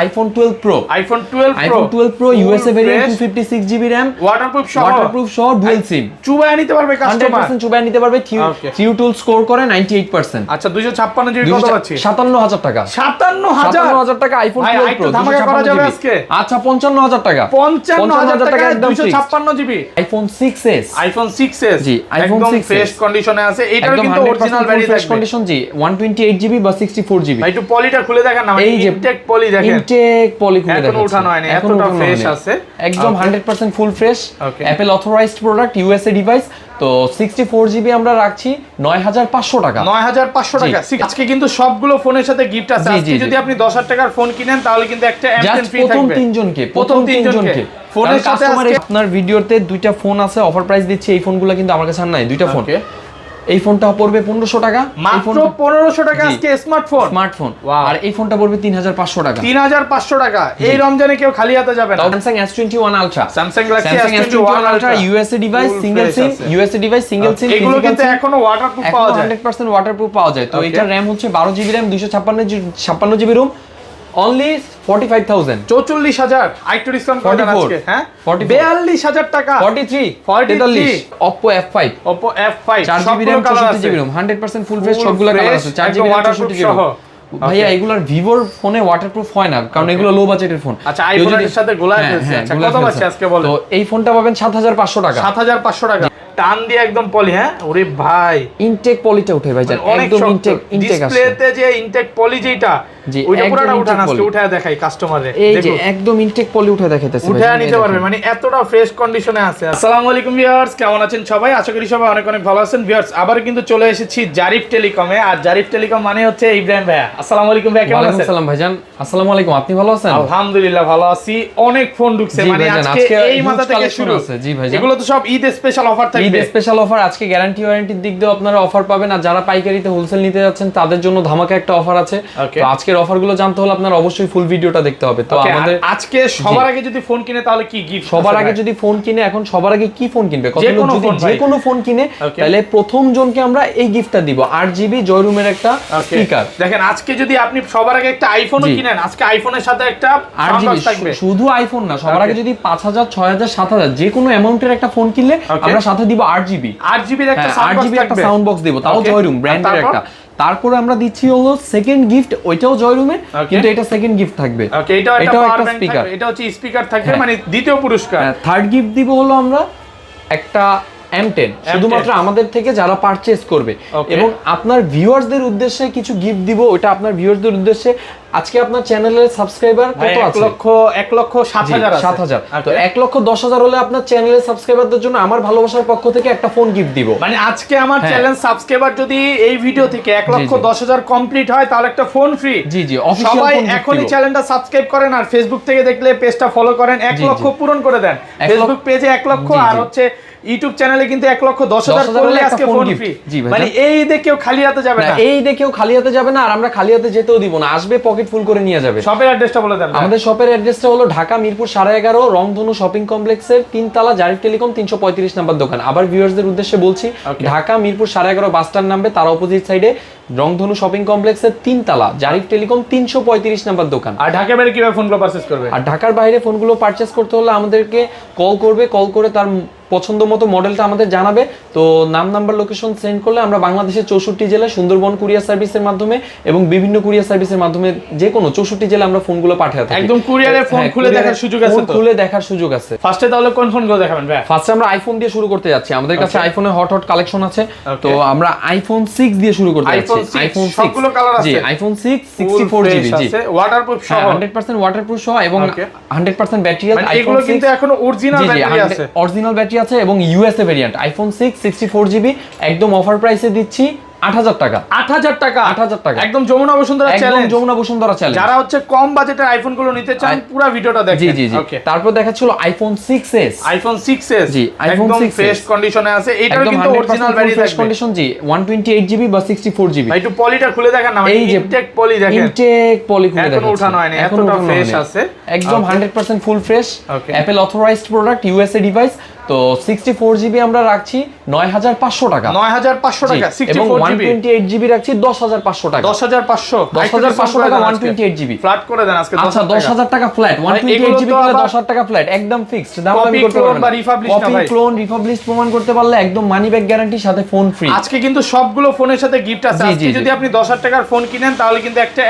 IPhone twelve pro iPhone 12 pro iPhone twelve pro USA variant two fifty six GB RAM waterproof সহ waterproof সহ dual SIM চুবায় নিতে পারবে customer percent চুবাই নিতে পারবে Okay. টুল স্কোর করে নাইনটি এইট পার্সেন্ট আচ্ছা 256 জিবি কত পাচ্ছি সাতান্ন হাজার টাকা। 57000 সাতান্ন হাজার টাকা আইফোন ভাই, টুয়েলভ আরেকটু প্রো ধামাকা করা যাবে আজকে? আচ্ছা পঞ্চান্ন হাজার টাকা। 55000 টাকা একদম 256 GB iPhone six S iPhone 6s জি, iPhone একদম 6s ফ্রেশ কন্ডিশনে আছে। এটার কিন্তু অরিজিনাল ভ্যারি ফ্রেশ কন্ডিশন জি ওয়ান টোয়েন্টি এইট জিবি বা সিক্সটি ফোর জিবি একটু পলিটা খুলে দেখেন না এই যে পলি দেখেন। ইনটেক পলি খুলে দেখাচ্ছি। হয়নি, এতটা হয়নি। আছে। একদম Okay. Hundred percent full fresh. Apple authorised product USA device তো সিক্সটি ফোর জিবি আমরা রাখছি নয় হাজার পাঁচশো টাকা 9500 টাকা আজকে কিন্তু সবগুলো ফোনের সাথে গিফট আছে আজকে। যদি আপনি 10000 টাকার ফোন কিনেন তাহলে কিন্তু একটা জাস্ট এমটেন ফ্রি প্রথম থাকবে তিনজনকে প্রথম তিনজনকে ফোনের সাথে আপনার ভিডিওতে দুইটা ফোন আছে অফার প্রাইস দিচ্ছি এই ফোনগুলো কিন্তু আমার কাছে আর নাই দুইটা ফোন. এই ফোনটা পড়বে পনেরোশো টাকা। মাত্র 1500 টাকা আজকে স্মার্টফোন। স্মার্টফোন আর এই ফোনটা পড়বে তিন হাজার পাঁচশো টাকা। 3500 টাকা। এই রমজানে কেউ খালি হাতে যাবে না। Samsung S twenty one Ultra Samsung Galaxy S twenty one Ultra USA device single SIM USA device single SIM এগুলো কিন্তু এখনও ওয়াটারপ্রুফ পাওয়া যায়। হান্ড্রেড পার্সেন্ট ওয়াটারপ্রুফ পাওয়া যায়। তো. এটার র্যাম হচ্ছে বারো জিবি র্যাম দুইশো ছাপ্পান্ন ছাপ্পান্ন জিবি রুম অনলি 45000 44000 আইটু ডিসকাউন্ট কোড আজকে হ্যাঁ? 42000 টাকা। 43 43 Oppo F5 Oppo F5 4GB RAM 64GB 100% full fresh সবগুলা কালার আছে। 4GB RAM 64GB ভাইয়া এগুলোর ভিভোর ফোনে ওয়াটারপ্রুফ হয় না কারণ এগুলো লো বাজেটের ফোন আচ্ছা, এর সাথে গোলায় ফেলছে। আচ্ছা, কত পাচ্ছে আজকে বলেন? তো এই ফোনটা পাবেন সাত হাজার পাঁচশো টাকা। সাত হাজার পাঁচশো টাকা। টান দিয়ে একদম পলি হ্যাঁ? ওরে ভাই। ইনটেক পলিটা উঠে ভাই মানে একদম ইনটেক ইনটেক আসছে। ডিসপ্লেতে যে ইনটেক পলি যেটা জি, ওইটা পুরোটা উঠান আজকে। উঠায় দেখাই কাস্টমারে এই যে একদম ইনটেক পলি উঠে দেখাইতেছে ভাই, উঠে নিতে। পারবে। মানে এতটা ফ্রেশ কন্ডিশনে আছে। আসসালামু আলাইকুম ভিউয়ার্স কেমন আছেন সবাই? আশা করি সবাই অনেক অনেক ভালো আছেন। ভিউয়ার্স আবার কিন্তু চলে এসেছি জারিফ টেলিকমে আর জারিফ টেলিকম মানে হচ্ছে ইব্রাহিম ভাইয়া। আসসালামু আলাইকুম ভাইয়া কেমন আছেন? আসসালাম ভাইজান। আসসালামু আলাইকুম আপনি ভালো আছেন? আলহামদুলিল্লাহ ভালো আছি। অনেক ফোন ঢুকছে। মানে আজকে আজকে এই মাথা থেকে শুরু। আছে, জি ভাইজান। এগুলো তো সব Eid special offer Eid special offer আজকে গ্যারান্টি ওয়ারেন্টির দিক দিয়ে আপনারা অফার পাবেন। আর যারা পাইকারিতে হোলসেল নিতে যাচ্ছেন তাদের জন্য ধামাকা একটা অফার আছে. তো আজকের অফারগুলো জানতে হলে আপনার অবশ্যই ফুল ভিডিওটা দেখতে হবে। তো আমাদের আজকে সবার আগে যদি ফোন কিনে তাহলে কি গিফট সবার আগে যদি ফোন কিনে এখন সবার আগে কি ফোন কিনবে? কত যে লোক কোনো যদি ফোন যে কোনো ফোন কিনে তাহলে প্রথম জনকে আমরা এই গিফটটা দিব। আট জিবি জয়রুমের একটা স্পিকার দেখেন আজকে যদি আপনি সবার আগে একটা আইফোনও কিনেন আজকে আইফোনের সাথে একটা থাকবে। শুধু আইফোন না সবার আগে যদি পাঁচ হাজার ছয় হাজার সাত হাজার যে কোনো অ্যামাউন্টের একটা ফোন কিনলে আমরা সাথে দিব আট জিবি আট জিবির একটা হ্যাঁ, সাউন্ড আট বক্স জিবি একটা থাকবে। সাউন্ড বক্স দিব তাও. জয়রুম ব্র্যান্ডের একটা। তারপরে আমরা দিচ্ছি হলো সেকেন্ড গিফট ওইটাও জয়রুমে. কিন্তু এটা সেকেন্ড গিফট থাকবে। ওকে এটাও একটা পাওয়ার ব্যাংক স্পিকার এটা হচ্ছে স্পিকার থাকবে হ্যাঁ। মানে দ্বিতীয় পুরস্কার। থার্ড গিফট দিব হলো আমরা একটা এম টেন শুধুমাত্র আমাদের থেকে যারা পারচেজ করবে। এবং আপনার ভিউয়ার্সদের উদ্দেশ্যে কিছু গিফট দিব ওটা আপনার ভিউয়ার্সদের উদ্দেশ্যে। আজকে আপনার চ্যানেলের সাবস্ক্রাইবার কত আছে? লক্ষ এক লক্ষ সাত হাজার আছে। সাত হাজার। তো Okay. এক লক্ষ দশ হাজার হলে আপনার চ্যানেলের সাবস্ক্রাইবারদের জন্য আমার ভালোবাসার পক্ষ থেকে একটা ফোন গিফট দিব। মানে আজকে আমার। চ্যানেল সাবস্ক্রাইবার যদি এই ভিডিও থেকে এক লক্ষ জি। দশ হাজার কমপ্লিট হয় তাহলে একটা ফোন ফ্রি জি জি অফিসিয়াল সবাই এখনই চ্যানেলটা সাবস্ক্রাইব করেন আর ফেসবুক থেকে দেখলে পেজটা ফলো করেন। এক লক্ষ পূরণ করে দেন। ফেসবুক পেজে এক লক্ষ আর হচ্ছে ইউটিউব চ্যানেলে কিন্তু এক লক্ষ দশ হাজার করলে আজকে ফোন ফ্রি মানে এই ঈদে কেউ খালি হাতে যাবে না। এই দেখেও খালি হাতে যাবে না আর আমরা খালি হাতে যেতেও দিব না। আসবে পকেট ফুল করে নিয়ে যাবে। শপের অ্যাড্রেসটা বলে দেন আমাদের শপের অ্যাড্রেসটা হলো ঢাকা মিরপুর সাড়ে এগারো রংধনু শপিং কমপ্লেক্সের তিনতলা জারিফ টেলিকম তিনশো পঁয়ত্রিশ নাম্বার দোকান। আবার ভিউয়ার্সদের উদ্দেশ্যে বলছি ঢাকা মিরপুর সাড়ে এগারো বাস স্ট্যান্ড নামবে তার অপোজিট সাইডে রংধনু শপিং কমপ্লেক্সের তিনতলা জারিফ টেলিকম তিনশো পঁয়ত্রিশ নাম্বার দোকান। আর ঢাকা বাইরে কীভাবে ফোনগুলো পারচেজ করবে? আর ঢাকার বাইরে ফোনগুলো পারচেস করতে হলে আমাদেরকে কল করবে কল করে তার পছন্দ মতো মডেলটা আমাদের জানাবে। তো নাম নাম্বার লোকেশন সেন্ড করলে আমরা বাংলাদেশের চৌষট্টি জেলায় সুন্দরবন কুরিয়ার সার্ভিসের মাধ্যমে এবং বিভিন্ন কুরিয়ার সার্ভিসের মাধ্যমে যে কোনো চৌষট্টি জেলায় আমরা ফোনগুলো পাঠিয়ে থাকি। একদম courier-এ phone হ্যাঁ, খুলে দেখার সুযোগ আছে খুলে দেখার সুযোগ আছে। ফার্স্টে তাহলে কোন ফোনগুলো দেখাবেন ভাই? ফার্স্টে আমরা আইফোন দিয়ে শুরু করতে যাচ্ছি। আমাদের কাছে. আইফোনের হট হট কালেকশন আছে। তো আমরা আইফোন সিক্স দিয়ে শুরু করতে যাচ্ছি। iPhone 6, আইফোন সবগুলো colour জি আইফোন জিবি জি। ওয়াটারপ্রুফ সহ। ওয়াটারপ্রুফ সহ এবং Okay. হান্ড্রেড পার্সেন্ট ব্যাটারি মানে কিন্তু এখনও অরিজিনাল ব্যাটারি আছে। অরিজিনাল ব্যাটারি আছে এবং USA variant iPhone six sixty four GB একদম অফার প্রাইসে দিচ্ছি। আট হাজার টাকা। আট হাজার টাকা। 8,000 টাকা। একদম যমুনা বসুন্ধরা চ্যালেঞ্জ যমুনা বসুন্ধরা চ্যালেঞ্জ যারা হচ্ছে কম বাজেটের আইফোনগুলো নিতে চান পুরো ভিডিওটা দেখেন। জি জি জি। তারপর দেখাচ্ছিল আইফোন সিক্স আইফোন 6s জি, iPhone 6s ফ্রেশ কন্ডিশনে আছে। এটার কিন্তু অরিজিনাল ব্যাটারি ফ্রেশ কন্ডিশন জি ওয়ান টোয়েন্টি এইট জিবি বা সিক্সটি ফোর জিবি ভাই একটু পলিটা খুলে দেখেন না মানে এই যে ইনটেক পলি দেখেন। ইনটেক পলি খুলে এখনও হয়নি, এতটা উঠানো আছে। একদম Okay. Hundred percent full fresh. Apple authorised product USA device তো সিক্সটি ফোর জিবি আমরা রাখছি নয় হাজার পাঁচশো টাকা। নয় হাজার পাঁচশো টাকা এবং one GB twenty eight GB রাখছি দশ হাজার পাঁচশো টাকা। দশ হাজার পাঁচশো 10,500 টাকা 128 GB ফ্ল্যাট করে দেন আজকে আচ্ছা দশ হাজার টাকা। Flat one twenty eight GB দশ হাজার টাকা ফ্ল্যাট একদম ফিক্সড দাম আমি করতে পারব কপি ক্লোন রিপাবলিশ প্রমাণ করতে পারলে একদম মানি ব্যাক গ্যারান্টির সাথে ফোন ফ্রি আজকে কিন্তু সবগুলো ফোনের সাথে গিফট আছে। আজকে। যদি আপনি দশ হাজার টাকার ফোন কিনেন তাহলে কিন্তু একটা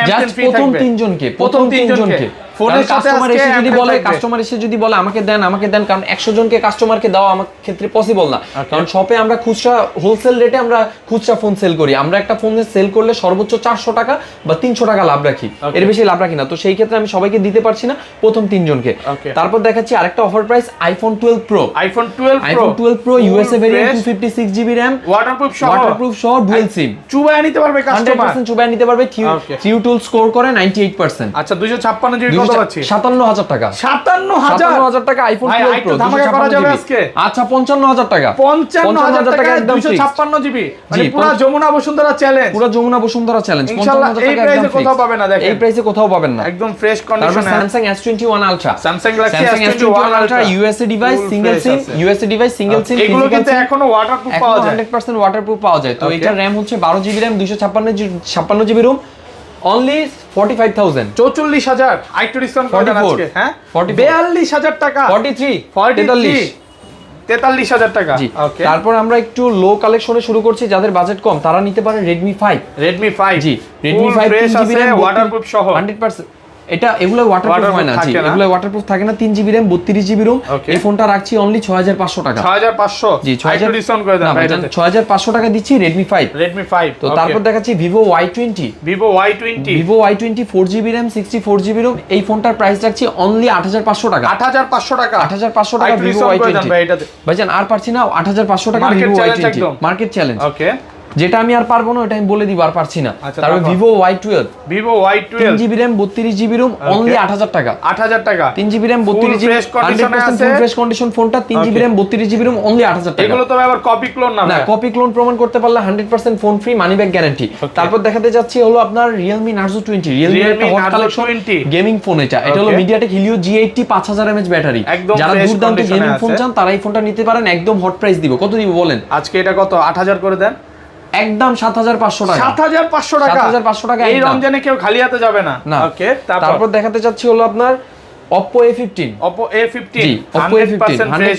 প্রথম তিনজনকে প্রথম তিনজনকে। ফোনের কাস্টমার এসে যদি বলে কাস্টমার এসে যদি বলে আমাকে দেন আমাকে দেন কারণ একশো জনকে কাস্টমারকে দেওয়া আমার ক্ষেত্রে পসিবল না। কারণ শপে আমরা খুচরা হোলসেল রেটে আমরা খুচরা ফোন সেল করি। আমরা একটা ফোনে সেল করলে সর্বোচ্চ চারশো টাকা বা তিনশো টাকা লাভ রাখি। এর বেশি লাভ রাখি না। তো সেই ক্ষেত্রে আমি সবাইকে দিতে পারছি না প্রথম তিনজনকে। তারপর দেখাচ্ছি আরেকটা offer price iPhone twelve pro iPhone twelve iPhone twelve pro USA variant two fifty six GB RAM waterproof সহ। ওয়াটারপ্রুফ সহ ডুয়েল সিম চুবায় নিতে পারবে হান্ড্রেড কাস্টমার পার্সেন্ট চুবাই নিতে পারবে. থ্রিউ টুল স্কোর করে নাইনটি এইট পার্সেন্ট আচ্ছা দুইশো ছাপ্পান্ন জিবি সাতান্ন হাজার টাকা। সাতান্ন হাজার টাকা আইফোন আজকে? আচ্ছা পঞ্চান্ন হাজার টাকা পঞ্চান্ন হাজার টাকা একদম ছাপ্পান্ন জিবি পুরো যমুনা বসুন্ধরা চ্যালেঞ্জ পুরো যমুনা বসুন্ধরা চ্যালেঞ্জ এই price কোথাও পাবে না, দেখেন। এই প্রাইসে কোথাও পাবেন না। একদম ফ্রেশ কন্ডিশনে Samsung S twenty one Ultra Samsung Galaxy Samsung S twenty one Ultra USA device single SIM device single SIM এগুলো কিন্তু এখনও ওয়াটারপ্রুফ পাওয়া যায়। ওয়াটারপ্রুফ পাওয়া যায়। তো র্যাম হচ্ছে বারো জিবি র্যাম দুইশো ছাপ্পান্ন ছাপ্পান্ন GB ROM only forty five thousand চৌচল্লিশ হাজার। আরেকটু ডিসকাউন্ট করে দেন 44 আজকে হ্যাঁ? বেয়াল্লিশ হাজার টাকা। ফর্টি থ্রি তেতাল্লিশ তেতাল্লিশ হাজার টাকা। ওকে তারপর আমরা একটু লো কালেকশনে শুরু করছি যাদের বাজেট কম তারা নিতে পারে রেডমি ফাইভ রেডমি ফাইভ জি রেডমি ফাইভ ওয়াটারপ্রুফ সহ। হান্ড্রেড পার্সেন্ট এটা এগুলো ওয়াটারপ্রুফ হয় না জি এগুলো ওয়াটারপ্রুফ থাকে না তিন জিবি র্যাম বত্রিশ জিবি রুম. এই ফোনটা রাখছি অনলি ছয় হাজার পাঁচশো টাকা। ছয় হাজার পাঁচশো? জি ছয় হাজার ডিসকাউন্ট করে দেন ভাই ছয় হাজার পাঁচশো টাকা দিচ্ছি রেডমি ফাইভ রেডমি ফাইভ তো তারপর দেখাচ্ছি Vivo Y twenty four GB RAM sixty four GB ROM এই ফোনটার প্রাইস রাখছি অনলি আট হাজার পাঁচশো টাকা। আট হাজার পাঁচশো টাকা। আট হাজার পাঁচশো টাকা ভাই এটাতে ভাইজান আর পারছি না আট হাজার পাঁচশো টাকা টোয়েন্টি একদম। মার্কেট চ্যালেঞ্জ ওকে যেটা আমি আর পারব না ওটা আমি বলে দিব আর পারছি না। তারপর? Vivo Y twelve Vivo Y twelve GB RAM বত্রিশ জিবি রুম অনলি আট হাজার টাকা। আট হাজার টাকা। তিন জিবি র্যাম বত্রিশ জিবি। ফ্রেশ কন্ডিশন ফোনটা তিন জিবি. র্যাম বত্রিশ জিবি রুম অনলি আট হাজার টাকা। এগুলো তো আবার কপি ক্লোন না না কপি ক্লোন প্রমাণ করতে পারলে hundred percent phone free money back guarantee তারপর দেখাতে যাচ্ছি হলো আপনার Realme Narzo twenty Realme Realme একটা Narzo কালেকশন 20 গেমিং ফোন এটা। এটা হলো. মিডিয়াটেক হিলিও জি এইটটি পাঁচ হাজার এমএচ ব্যাটারি যারা দুর্দান্ত গেমিং ফোন। চান তারা এই ফোনটা নিতে পারেন একদম হট প্রাইস দিব। কত দিব বলেন? আজকে এটা কত? আট হাজার করে দেন? একদম সাত হাজার পাঁচশো টাকা। সাত হাজার পাঁচশো টাকা? 7,500 টাকা এই রমজানে কেউ খালি হাতে যাবে না? ওকে তারপর দেখাতে চাচ্ছি হলো আপনার Oppo A15 Oppo A15 জি Oppo A15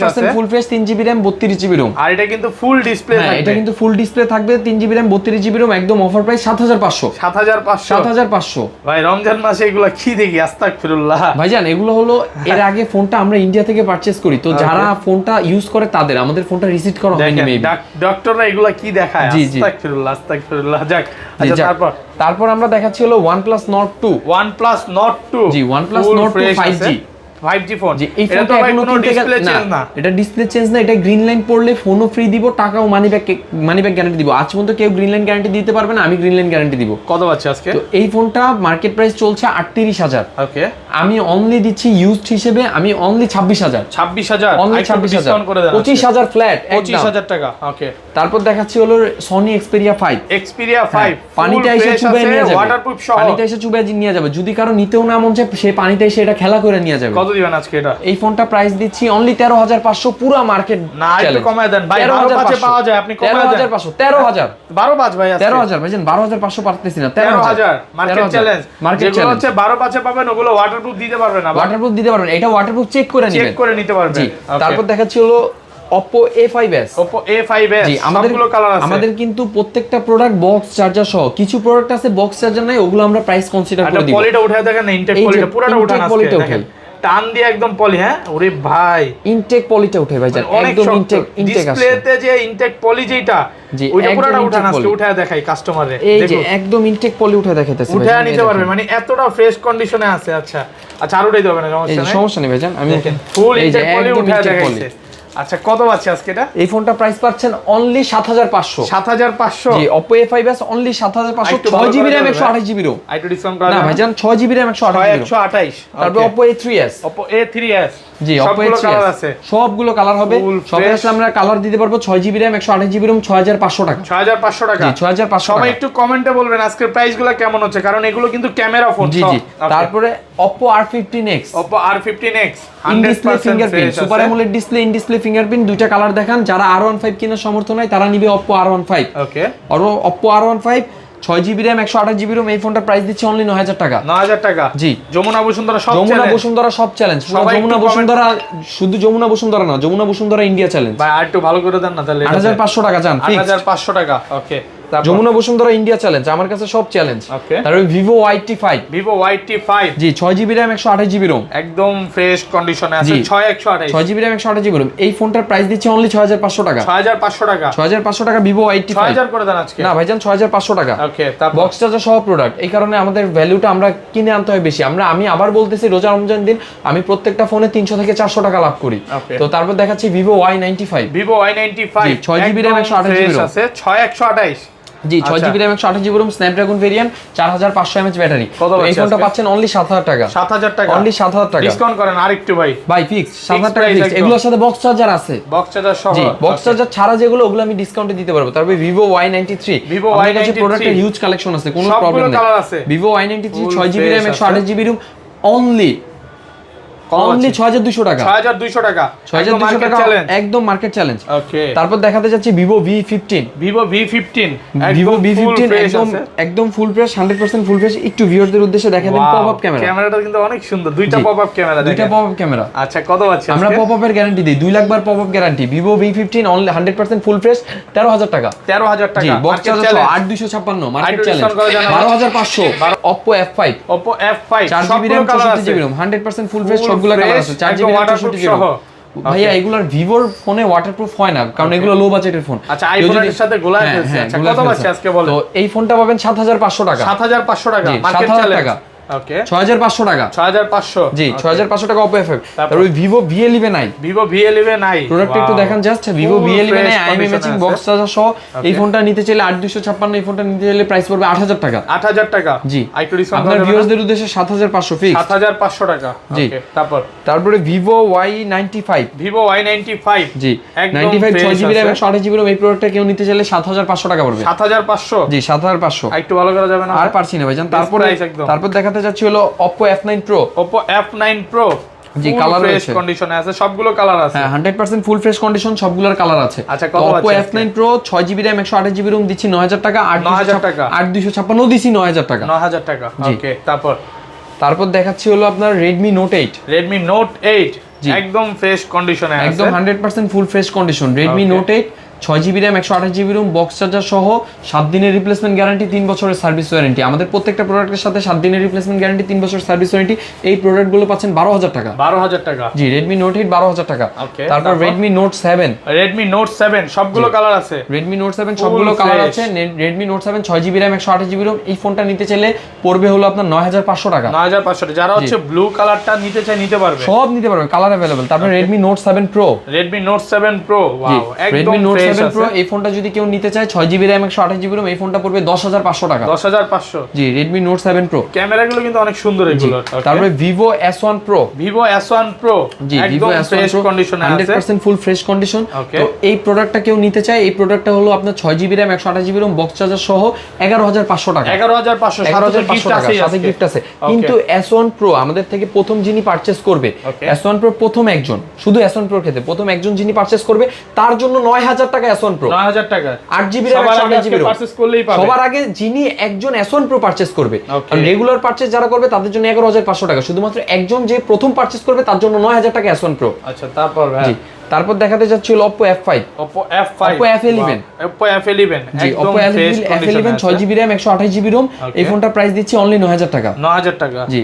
আছে। 100% full fresh 3 GB RAM 32 GB ROM আর এটা কিন্তু ফুল ডিসপ্লে হ্যাঁ এটা কিন্তু ফুল ডিসপ্লে থাকবে 3 জিবি RAM 32 জিবি ROM একদম অফার প্রাইস 7500 সাত হাজার পাঁচশো। 7500 ভাই রমজান মাসে এগুলো কি দেখি? আস্তাগফিরুল্লাহ। ভাইজান এগুলো হলো এর আগে ফোনটা আমরা ইন্ডিয়া থেকে পারচেজ করি। তো যারা ফোনটা ইউজ করে তাদের। আমাদের ফোনটা রিসিভ করা হয়নি মেবি ডক্টররা এগুলো কি দেখায়। আস্তাগফিরুল্লাহ আস্তাগফিরুল্লাহ। যাক আচ্ছা তারপর? তারপর আমরা দেখাচ্ছি হলো OnePlus Nord 2 OnePlus Nord 2 জি, OnePlus Nord 2 5G 5G phone জি এই ফোনটা এখনও কোনো কিনতে ডিসপ্লে গেলে চেঞ্জ না এটা ডিসপ্লে চেঞ্জ না এটা গ্রিন লাইন পড়লে ফোনও ফ্রি দিব টাকাও money back money back guarantee দিব। আজ পর্যন্ত কেউ গ্রিন লাইন গ্যারান্টি দিতে পারবে না আমি গ্রিন লাইন গ্যারান্টি দিব। কত আছে আজকে? তো এই ফোনটা মার্কেট প্রাইস চলছে আটত্রিশ হাজার। ওকে আমি অনলি দিচ্ছি ইউজড হিসেবে আমি অনলি ছাব্বিশ হাজার। ছাব্বিশ হাজার? অনলি ছাব্বিশ হাজার। করে দেন পঁচিশ হাজার ফ্ল্যাট পঁচিশ হাজার টাকা ওকে তারপর দেখাচ্ছি হলো Sony Xperia five Xperia five পানিতে এসে চুবে নিয়ে যাবে। পানিতে এসে চুবে নিয়ে যাবে। যদি কারও নিতেও না মন চায় সে পানিতে এসে এটা খেলা করে নিয়ে যাবে। কত দিবেন আজকে এটা? এই ফোনটা প্রাইস দিচ্ছি অনলি তেরো হাজার পাঁচশো পুরো মার্কেট না একটু কমায় দেন। ভাই বারো পাঁচে পাওয়া যায় আপনি তেরো কমায় হাজার দেন পাঁচশো তেরো হাজার। বারো পাঁচ ভাই আজকে। তেরো হাজার ভাইজান বারো হাজার পাঁচশো পারতেছি না তেরো হাজার। মার্কেট চ্যালেঞ্জ মার্কেট চ্যালেঞ্জ হচ্ছে বারো পাঁচে পাবেন ওগুলো ওয়াটারপ্রুফ দিতে পারবে না ওয়াটারপ্রুফ দিতে পারবেন। এটা ওয়াটারপ্রুফ চেক করে চেক করে নিতে পারবে তারপর দেখাচ্ছি হলো Oppo A5s Oppo A5s জি আমাদের কালার আছে। আমাদের কিন্তু প্রত্যেকটা প্রোডাক্ট বক্স চার্জার সহ কিছু প্রোডাক্ট আছে বক্স চার্জার নাই ওগুলো আমরা প্রাইস কনসিডার একটা করে দিব। কোয়ালিটি উঠায় দেখেন না ইনটেক এই পুরোটা উঠান দেখেন। উঠাই। টান দিয়ে একদম পলি হ্যাঁ? ওরে ভাই। ইনটেক পলিটা উঠে ভাইজান অনেক একদম ইনটেক ইনটেক আছে ডিসপ্লেতে যে ইনটেক পলি যেটা ওইটা পুরোটা উঠান আজকে উঠায় দেখাই কাস্টমারে এই যে একদম ইনটেক পলি উঠে ভাই উঠায় নিতে পারবে মানে এতটা ফ্রেশ কন্ডিশনে আছে আচ্ছা। আচ্ছা আর উঠাই দেবে না সমস্যা নেই। সমস্যা নেই ভাইজান আমি ফুল ইনটেক পলি উঠায় দেখাইছে। আচ্ছা কত পাচ্ছে আজকে এটা? এই ফোনটা প্রাইস পাচ্ছেন অনলি সাত হাজার পাঁচশো। সাত হাজার পাঁচশো? জি Oppo A5s অনলি সাত হাজার পাঁচশো আরেকটু ছয় ভালো জিবি আঠাশ জিবি রোম আইটু ডিসকাউন্ট করা না যাবে ভাইজান ছয় জিবি আঠাশ একশো আঠাইশ তারপর Oppo A3s Oppo A3s জি Oppo সবগুলো কালার আছে। A3s সবগুলো কালার হবে। আসলে আমরা কালার দিতে পারব ছয় জিবি র্যাম একশো আঠাশ জিবি রোম ছয় হাজার পাঁচশো টাকা। ছয় হাজার পাঁচশো টাকা। জি ছয় হাজার পাঁচশো সবাই একটু কমেন্টে বলবেন আজকের প্রাইসগুলো কেমন হচ্ছে কারণ এগুলো কিন্তু ক্যামেরা ফোন জি জি। তারপরে Oppo R15x Oppo R15x in display fingerprint super AMOLED display in display fingerprint দুইটা কালার দেখান যারা আর ওয়ান ফাইভ কেনার সমর্থন হয় তারা নিবে Oppo R one five okay আর অপ্পো আর ওয়ান ফাইভ ছয় জিবি র্যাম একশো আঠাশ জিবি রোম এই ফোনটার প্রাইস দিচ্ছে অনলি নয় হাজার টাকা। নয় হাজার টাকা? জি। যমুনা বসুন্ধরা সব যমুনা বসুন্ধরা সব চ্যালেঞ্জ যমুনা বসুন্ধরা শুধু যমুনা বসুন্ধরা না যমুনা বসুন্ধরা ইন্ডিয়া চ্যালেঞ্জ ভাই আর একটু ভালো করে দেন না তাহলে আট হাজার পাঁচশো টাকা যান আট হাজার পাঁচশো টাকা okay Jamuna Bashundhara India challenge আমার কাছে সব চ্যালেঞ্জ তারপরে Vivo YT five Vivo YT five জি ছয় জিবি র্যাম একশো আঠাশ জিবি রোম একদম ফ্রেশ কন্ডিশনে আছে। ছয় একশো আঠাইশ ছয় জিবি র্যাম একশো আঠাশ জিবি রোম এই ফোনটার প্রাইস দিচ্ছে অনলি ছয় হাজার পাঁচশো টাকা। ছয় হাজার পাঁচশো টাকা। ছয় হাজার পাঁচশো টাকা ভিভো ওয়াইটি ছয় ফাইভ হাজার করে দেন আজকে। না ভাইজান ছয় হাজার পাঁচশো টাকা। ওকে বক্স চার্জার সহ প্রোডাক্ট এই কারণে আমাদের ভ্যালুটা আমরা কিনে আনতে হয় বেশি। আমরা আমি আবার বলতেছি রোজা রমজান দিন আমি প্রত্যেকটা ফোনে তিনশো থেকে চারশো টাকা লাভ করি। তো তারপর দেখাচ্ছি Vivo Y ninety five Vivo Y ninety five জি, 6 GB RAM, 128 GB ROM। আছে। ছয় একশো আঠাইশ জি ছয় আচ্ছা। জিবি র্যাম একশো আঠাশ জিবি রোম স্ন্যাপড্রাগন ভেরিয়েন্ট চার হাজার পাঁচশো এমএচ ব্যাটারি কত এই ফোনটা পাচ্ছেন অনলি সাত হাজার টাকা। সাত হাজার টাকা? অনলি সাত হাজার টাকা। ডিসকাউন্ট করেন আরেকটু ভাই। বাই ফিক্স সাত হাজার টাকা ফিক্স এগুলোর সাথে বক্স চার্জার আছে। বক্স চার্জার সহ। জি বক্স চার্জার ছাড়া যেগুলো ওগুলো আমি ডিসকাউন্টে দিতে পারব। তারপরে Vivo Y ninety three Vivo আমাদের কাছে Y93 প্রোডাক্টের হিউজ কালেকশন আছে কোনো প্রবলেম নেই। ভিভো ওয়াই নাইনটি থ্রি ছয় জিবি র্যাম একশো। আঠাশ জিবি রুম অনলি অনলি ছয় হাজার দুশো টাকা। ছয় হাজার দুইশো টাকা। ছয় হাজার দুশো টাকা একদম মার্কেট চ্যালেঞ্জ ওকে তারপর দেখাতে যাচ্ছি Vivo V fifteen Vivo V fifteen Vivo V fifteen একদম একদম full fresh hundred percent full fresh একটু ভিউয়ারদের উদ্দেশ্যে দেখা পপ আপ ক্যামেরা ক্যামেরাটা কিন্তু অনেক সুন্দর। দুইটা পপ আপ ক্যামেরা দুইটা পপ আপ ক্যামেরা আচ্ছা কত পাচ্ছি আমরা পপ আপের গ্যারান্টি দিই। দুই লাখ বার pop up guarantee only full fresh তেরো হাজার টাকা। টাকা। বক্স দুইশো ছাপ্পান্ন। মার্কেট চ্যালেঞ্জ discount করে জানাবেন। বারো হাজার পাঁচশো। Oppo F five Oppo F five চার জিবি র্যাম চৌষট্টি GB ROM hundred percent full fresh সবগুলো কালার আছে 4 জিবি। ভাইয়া এগুলার ভিভোর ফোনে ওয়াটারপ্রুফ হয় না কারণ এগুলো লো বাজেটের ফোন আচ্ছা, আইফোনের সাথে গোলায় ফেলছে। আচ্ছা, কত পাচ্ছি আজকে বলেন? তো এই ফোনটা পাবেন সাত হাজার পাঁচশো টাকা সাত হাজার পাঁচশো টাকা জি, মার্কেট 7,000 টাকা। ওকে ছয় হাজার পাঁচশো টাকা। ছয় হাজার পাঁচশো। জি ছয় হাজার পাঁচশো টাকা অপো এফ তারপর? আই ভিভো ভি এলিভেন আই প্রোডাক্ট একটু দেখান just IMEI matching box charger সহ। এই ফোনটা নিতে চাইলে আট দুশো ছাপ্পান্ন এই ফোনটা নিতে চাইলে প্রাইস পড়বে আট হাজার টাকা। আট হাজার টাকা। জি। ডিসকাউন্ট আপনার উদ্দেশ্যে সাত হাজার পাঁচশো ফিক্স সাত হাজার পাঁচশো টাকা। জি। তারপর? তারপরে ভিভো ওয়াই নাইনটি ফাইভ জি। একদম নাইনটি ফাইভ ছয় fresh জিবি র্যাম আছে। একশো আঠাশ জিবি এই প্রোডাক্টটা কেউ নিতে চাইলে সাত হাজার পাঁচশো টাকা পড়বে। সাত হাজার পাঁচশো? জি সাত হাজার পাঁচশো। আর একটু ভালো করা যাবে না? আর পারছি না ভাইজান। তারপরে। তারপর দেখাতে যাচ্ছি হলো nine pro Oppo F nine pro জি, colour ফ্রেশ কন্ডিশনে আছে সবগুলো কালার আছে। হ্যাঁ hundred percent full fresh condition সবগুলোর কালার আছে। আচ্ছা, কত আছে ছয় জিবি র্যাম একশো আঠাশ জিবি রুম দিচ্ছি নয় হাজার টাকা আট 9,000 টাকা। ছাপ্পান্ন দিচ্ছি নয় হাজার টাকা। নয় হাজার টাকা ওকে তারপর? তারপর দেখাচ্ছি হলো আপনার Redmi Note eight Redmi Note eight জি। একদম ফ্রেশ কন্ডিশনে আছে একদম hundred percent full fresh condition Redmi Okay. Note eight ছয় জিবি র্যাম একশো আঠাশ জিবি রুম বক্স চার্জার সহ সাত দিনের রিপ্লেসমেন্ট গ্যারান্টি তিন বছরের সার্ভিস ওয়ারেন্টি আমাদের প্রত্যেকটা প্রোডাক্টের সাথে সাত দিনের রিপ্লেসমেন্ট গ্যারান্টি তিন বছরের সার্ভিস ওয়ারেন্টি এই প্রোডাক্টগুলো পাচ্ছেন বারো হাজার টাকা। বারো হাজার টাকা। জি রেডমি নোট এইট বারো হাজার টাকা। তারপর? Redmi Note seven Redmi Note seven সবগুলো কালার আছে। রেডমি নোট সেভেন সবগুলো কালার আছে। রেডমি নোট সেভেন ছয় জিবি র্যাম একশো আঠাশ জিবি রুম এই ফোনটা নিতে চাইলে পড়বে হলো আপনার নয় হাজার পাঁচশো টাকা। নয় হাজার পাঁচশো যারা হচ্ছে ব্লু কালারটা নিতে চাই নিতে পারবে। সব নিতে পারবে কালার অ্যাভেলেবল তারপর Redmi Note seven Pro Redmi Note seven Pro Redmi Note seven Pro এই ফোনটা যদি কেউ নিতে চায় ছয় জিবি র্যাম একশো আঠাশ জিবি রুম এই ফোনটা পড়বে দশ হাজার পাঁচশো টাকা। দশ হাজার পাঁচশো। জি রেডমি নোট সেভেন প্রো ক্যামেরাগুলো কিন্তু অনেক সুন্দর এগুলো। তারপরে Vivo S one Pro Vivo S one Pro জি ভিভো এস ওয়ান প্রো কন্ডিশনে hundred percent full fresh condition. তো এই প্রোডাক্টটা কেউ নিতে চায় এই প্রোডাক্টটা হলো আপনার ছয় জিবি র্যাম একশো আঠাশ জিবি রুম বক্স চার্জার সহ এগারো হাজার পাঁচশো টাকা। এগারো হাজার পাঁচশো এগারো হাজার পাঁচশো টাকা সাথে গিফট আছে। কিন্তু এস ওয়ান প্রো আমাদের থেকে প্রথম যিনি পারচেস করবে. এস ওয়ান প্রো প্রথম একজন শুধু এস ওয়ান প্রোর ক্ষেত্রে প্রথম একজন যিনি পারচেস করবে তার জন্য নয় হাজার টাকা টাকা করলেই পাবে। সবার আগে যিনি একজন করবে. রেগুলার যারা করবে তাদের জন্য এগারো হাজার পাঁচশো টাকা। শুধুমাত্র একজন যে প্রথম পারচেস করবে তার জন্য নয় হাজার টাকা এস ওয়ান প্রো আচ্ছা তারপর জি। তারপর দেখাতে Oppo F five Oppo F5 Oppo F11 Oppo F11 জি র্যাম একশো আঠাশ জিবি রোম Okay. এই ফোনটার প্রাইস দিচ্ছি অনলি নয় হাজার টাকা। 9000 টাকা। জি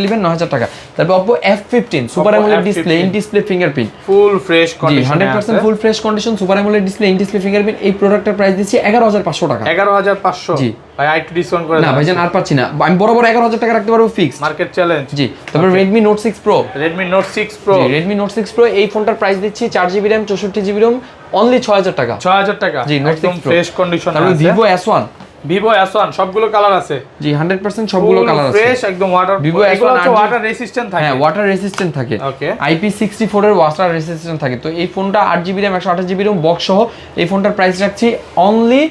ইলেভেন নয় হাজার টাকা। তারপর F fifteen super AMOLED display in display fingerprint full fresh কন্ডিশনে hundred percent full fresh condition super AMOLED display in display fingerprint এই প্রোডাক্টের প্রাইস দিচ্ছি এগারো হাজার পাঁচশো টাকা। 11500 জি। ভাই আরেকটু ডিসকাউন্ট করে না ভাইজান আর পাচ্ছি না। আমি বরাবর এগারো হাজার টাকা রাখতে পারব ফিক্স মার্কেট চ্যালেঞ্জ জি তারপর Redmi Note six Pro Redmi Note 6 Pro Redmi Note six Pro এই ফোনটার প্রাইস দিচ্ছি চার জিবি র্যাম চৌষট্টি জিবি রোম অনলি ছয় হাজার টাকা। 6000 টাকা। জি, Note 6 Pro। ফ্রেশ কন্ডিশনে তারপর আছে। ভিভো ওয়ান Vivo S1 সবগুলো কালার আছে। জি হান্ড্রেড পার্সেন্ট সবগুলো কালার আছে। ফ্রেশ একদম ওয়াটার Vivo এগুলো S1 হচ্ছে ওয়াটার রেসিস্ট্যান্ট থাকে। হ্যাঁ ওয়াটার রেসিস্ট্যান্ট থাকে। ওকে আইপি সিক্সটি ফোর এর ওয়াটার রেসিস্ট্যান্ট থাকে। তো এই ফোনটা আট জিবি র্যাম একশো আঠাশ জিবি রোম বক্স সহ এই ফোনটার প্রাইস রাখছি অনলি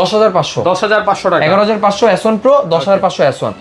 দশ হাজার পাঁচশো। দশ হাজার পাঁচশো টাকা। এগারো হাজার পাঁচশো এস ওয়ান প্রো দশ হাজার পাঁচশো এস ওয়ান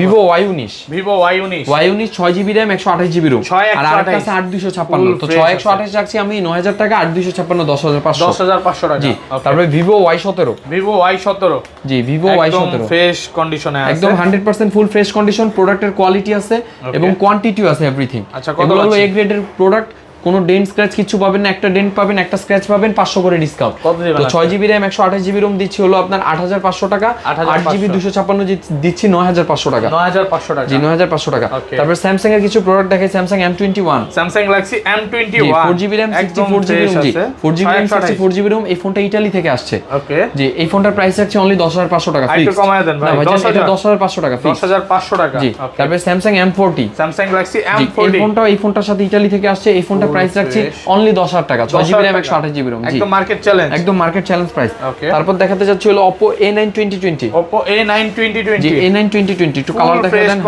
ভিভো ওয়াই উনিশ ভিভো ওয়াই উনিশ ওয়াই উনিশ ছয় জিবি র্যাম একশো আঠাশ জিবি রুম আর একশো আঠাশ। আছে আট দুশো ছাপ্পান্ন। তো ছয় একশো আঠাশ রাখছি আমি নয় হাজার টাকা আট দুশো ছাপ্পান্ন দশ হাজার পাঁচশো। দশ হাজার পাঁচশো টাকা। জি তারপরে ভিভো ওয়াই সতেরো। ভিভো ওয়াই সতেরো। জি ভিভো ওয়াই সতেরো। ফ্রেশ কন্ডিশনে একদম hundred percent full fresh condition প্রোডাক্টের কোয়ালিটি আছে এবং কোয়ান্টিটিও আছে এভরিথিং আচ্ছা, কত? এ গ্রেডের প্রোডাক্ট কোনো ডেন্ট স্ক্র্যাচ কিছু পাবেন না একটা ডেন্ট পাবেন একটা স্ক্র্যাচ পাবেন পাঁচশো করে ডিসকাউন্ট তো ছয় জিবি র্যাম একশো আঠাশ জিবি রুম দিচ্ছি হলো আপনার আট হাজার পাঁচশো টাকা আট জিবি দুশো ছাপ্পান্ন দিচ্ছি নয় হাজার পাঁচশো টাকা। নয় হাজার পাঁচশো টাকা। জি নয় হাজার পাঁচশো টাকা। তারপর স্যামসাং এর কিছু প্রোডাক্ট দেখে Samsung M twenty one Samsung Galaxy M twenty one four GB RAM sixty four GB ROM জি। Four GB RAM sixty four GB ROM এই ফোনটা ইটালি থেকে আসছে। ওকে জি এই ফোনটার প্রাইস রাখছে অনলি দশ হাজার পাঁচশো টাকা একটু কমায় দেন ভাই, না ভাই 10,000 এটা দশ হাজার। পাঁচশো টাকা দশ হাজার পাঁচশো টাকা। জি তারপরে Samsung M forty Samsung Galaxy M এই ফোনটা এই ফোনটার সাথে ইটালি থেকে আসছে এই ফোনটা প্রাইস রাখছি অনলি দশ হাজার টাকা ছয় জিবি র্যাম একশো আঠাশ জিবি একদম মার্কেট চ্যালেঞ্জ একদম মার্কেট চ্যালেঞ্জ প্রাইস তারপর দেখাতে যাচ্ছে হলো Oppo A nine twenty twenty Oppo A nine twenty twenty A nine twenty twenty একটু কালার দেখা দেন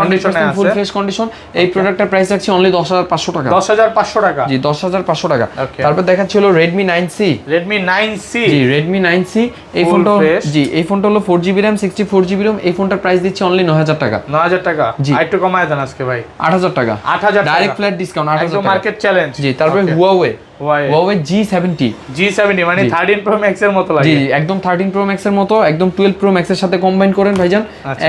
ফুল। ফ্রেশ কন্ডিশন এই প্রোডাক্টের প্রাইস রাখছি অনলি দশ হাজার পাঁচশো টাকা। দশ হাজার পাঁচশো টাকা। জি দশ হাজার পাঁচশো টাকা। তারপর দেখাচ্ছে হলো Redmi nine C Redmi nine C জি রেডমি নাইন সি এই ফোনটা জি এই ফোনটা হলো four GB RAM sixty four GB ROM এই ফোনটার প্রাইস দিচ্ছে অনলি নয় হাজার টাকা। নয় হাজার টাকা। জি। একটু কমায় দেন আজকে ভাই। আট হাজার টাকা। আট হাজার ডাইরেক্ট ফ্ল্যাট ডিসকাউন্ট আট হাজার মার্কেট চ্যালেঞ্জ জি তারপরে হুয়াওয়ে হুয়াওয়ে জি সেভেন্টি মানে জি। থার্টিন প্রো এর মতো লাগে। জি, একদম থার্টিন প্রো ম্যাক্স এর মতো একদম টুয়েলভ প্রো ম্যাক্স এর সাথে কম্বাইন করেন ভাইজান।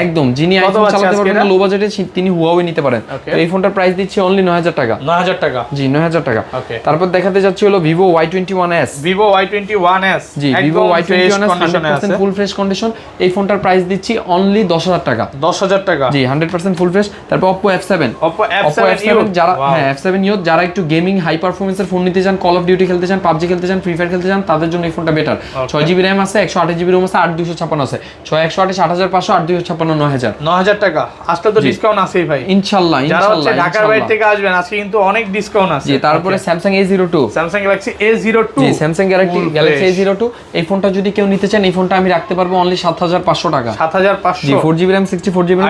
একদম যিনি আইফোন চালাতে পারবেন লো বাজেটে তিনি হুয়াওয়ে নিতে পারেন। এই ফোনটার প্রাইস দিচ্ছে অনলি টাকা। টাকা। জি টাকা। তারপর দেখাতে যাচ্ছে হলো ফুল ফ্রেশ কন্ডিশন এই ফোনটার প্রাইস দিচ্ছি অনলি দশ হাজার টাকা। দশ হাজার টাকা। জি হান্ড্রেড পার্সেন্ট ফুল ফ্রেশ তারপর যারা হ্যাঁ যারা একটু গেমিং হাই পারফরমেন্সের ফোন নিতে চান কল অফ ডিউটি খেলতে চান পাবজি খেলতে চান ফ্রি ফায়ার খেলতে চান তাদের জন্য এই ফোনটা বেটার ছয় জিবি র্যাম আছে একশো আঠাশ জিবি রোম আছে আট দুশো ছাপ্পান্ন আছে। ছয় একশো আঠাশ আট হাজার পাঁচশো আট দুশো ছাপ্পান্ন নয় হাজার। নয় হাজার টাকা। আজকে তো ডিসকাউন্ট আছেই ভাই। ইনশাল্লাহ ইনশাল্লাহ ঢাকার বাইরে থেকে আসবেন আজকে কিন্তু অনেক ডিসকাউন্ট আছে। তারপরে Samsung A zero two Samsung Galaxy A zero two Samsung Galaxy Galaxy A zero two এই ফোনটা যদি কেউ নিতে চান এই ফোনটা আমি রাখতে পারব অনলি সাত হাজার পাঁচশো টাকা। সাত হাজার পাঁচশো। Four GB RAM sixty four GB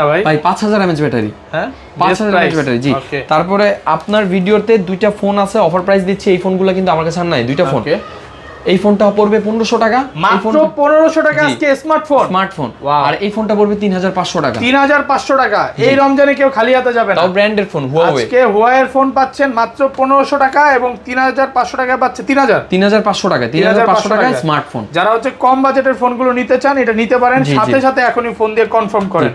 না ভাই। ভাই পাঁচ হাজার এমএচ ব্যাটারি হ্যাঁ? পাঁচ হাজার এমএচ ব্যাটারি জি। তারপরে আপনার ভিডিওতে দুইটা ফোন আছে অফার প্রাইস দিচ্ছে এই ফোনগুলো কিন্তু আমার কাছে আর নাই দুইটা ফোন এই ফোনটা পড়বে পনেরোশো টাকা মাত্র পনেরোশো টাকা আজকে স্মার্টফোন স্মার্টফোন আর এই ফোনটা পড়বে তিন হাজার পাঁচশো টাকা। তিন হাজার পাঁচশো টাকা। এই রমজানে কেউ খালি হাতে যাবে না। ব্র্যান্ডের ফোন হুয়াওয়ে আজকে হুয়াইয়ের ফোন পাচ্ছেন মাত্র পনেরোশো টাকা এবং তিন হাজার পাঁচশো টাকা পাচ্ছে তিন হাজার তিন হাজার পাঁচশো টাকা তিন হাজার পাঁচশো টাকায় স্মার্টফোন যারা হচ্ছে কম বাজেটের ফোনগুলো নিতে চান এটা নিতে পারেন। সাথে সাথে এখনই ফোন দিয়ে কনফার্ম করেন।